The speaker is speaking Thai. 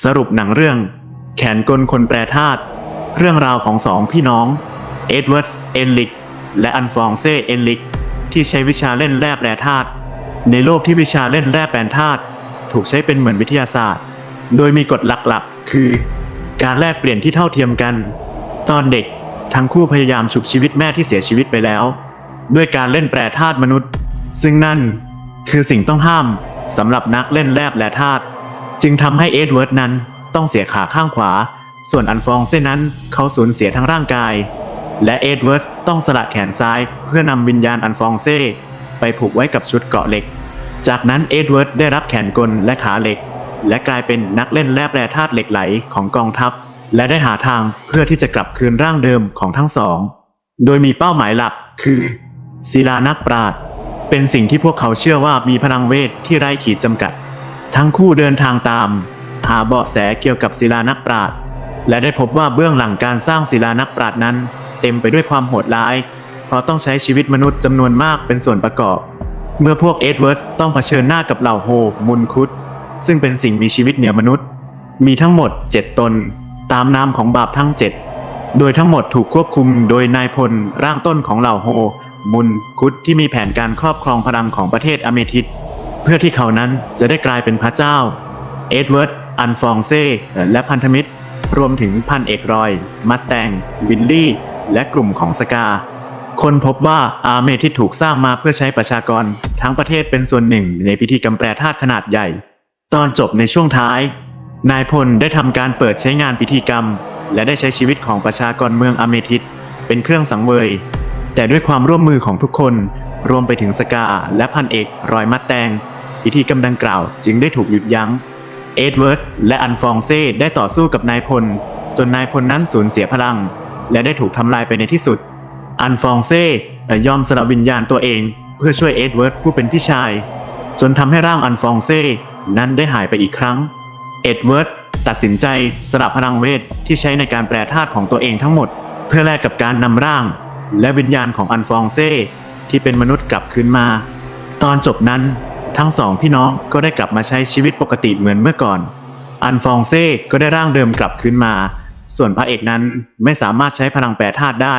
สรุปหนังเรื่อง แขนกลคนแปรธาตุเรื่องราวของสองพี่น้อง เอ็ดเวิร์ดเอนลิก และอันฟองเซเอนลิก ที่ใช้วิชาเล่นแร่แปรธาตุในโลกที่วิชาเล่นแร่แปรธาตุถูกใช้เป็นเหมือนวิทยาศาสตร์ โดยมีกฎหลักๆ คือ การแลกเปลี่ยนที่เท่าเทียมกัน ตอนเด็กทั้งคู่พยายามฉุบชีวิตแม่ที่เสียชีวิตไปแล้ว ด้วยการเล่นแปรธาตุมนุษย์ ซึ่งนั่นคือสิ่งต้องห้ามสำหรับนักเล่นแร่แปรธาตุ จึงทำให้เอ็ดเวิร์ดนั้นต้องเสียขาข้างขวา ส่วนอันฟองเส้นนั้นเขาสูญเสียทั้งร่างกาย และเอ็ดเวิร์ดต้องสละแขนซ้ายเพื่อนำวิญญาณอันฟองเซ่ไปผูกไว้กับชุดเกาะเหล็ก จากนั้นเอ็ดเวิร์ดได้รับแขนกลและขาเหล็ก และกลายเป็นนักเล่นแร่แปรธาตุเหล็กไหลของกองทัพ และได้หาทางเพื่อที่จะกลับคืนร่างเดิมของทั้งสอง โดยมีเป้าหมายหลักคือศิลานักปราชญ์เป็นสิ่งที่พวกเขาเชื่อว่ามีพลังเวทที่ไร้ขีดจำกัด ทั้งคู่เดินทางตาม หาเบาะแสเกี่ยวกับศิลานักปราชญ์และได้พบว่าเบื้องหลังการสร้างศิลานักปราชญ์นั้น เต็มไปด้วยความโหดร้าย เพราะต้องใช้ชีวิตมนุษย์จำนวนมากเป็นส่วนประกอบ เมื่อพวกเอ็ดเวิร์ดต้องเผชิญหน้ากับเหล่าโฮมุนคุดซึ่งเป็นสิ่งมีชีวิตเหนือมนุษย์ มีทั้งหมด 7 ตน ตามนามของบาปทั้ง 7 โดยทั้งหมดถูกควบคุมโดยนายพลร่างต้นของเหล่าโฮมุนคุดที่มีแผนการครอบครองพลังของประเทศอเมทิส เพื่อที่เขานั้นจะได้กลายเป็นพระเจ้า เอ็ดเวิร์ด อันฟองเซ่ และพันธมิตร รวมถึงพันเอกรอย มัตแตงวินลี่ และกลุ่มของสกา คนพบว่าอาเมทิสถูกสร้างมาเพื่อใช้ประชากร ทั้งประเทศเป็นส่วนหนึ่งในพิธีกรรมแปรธาตุขนาดใหญ่ ตอนจบในช่วงท้าย นายพลได้ทำการเปิดใช้งานพิธีกรรม และได้ใช้ชีวิตของประชากรเมืองอเมทิสเป็นเครื่องสังเวย แต่ด้วยความร่วมมือของทุกคน รวมไปถึงสกาและพันเอกรอยมัดแตง พิธีกรรมดังกล่าวจึงได้ถูกหยุดยัง้ง เอ็ดเวิร์ดและอันฟองเซ่ได้ต่อสู้กับนายพล จนนายพลนั้นสูญเสียพลัง และได้ถูกทำลายไปในที่สุด อันฟองเซ่ยอมสละวิญญาณตัวเอง เพื่อช่วยเอ็ดเวิร์ดผู้เป็นพี่ชาย จนทำให้ร่างอันฟองเซ่นั้นได้หายไปอีกครั้ง เอ็ดเวิร์ดตัดสินใจสละพลังเวทที่ใช้ในการแปรธาตุของตัวเองทั้งหมด เพื่อแลกกับการนำร่าง และวิญญาณของอันฟองเซ่ที่เป็นมนุษย์กลับคืนมา ตอนจบนั้น ทั้งสองพี่น้องก็ได้กลับมาใช้ชีวิตปกติเหมือนเมื่อก่อน อันฟองเซ่ก็ได้ร่างเดิมกลับคืนมา ส่วนพระเอกนั้นไม่สามารถใช้พลังแปรธาตุได้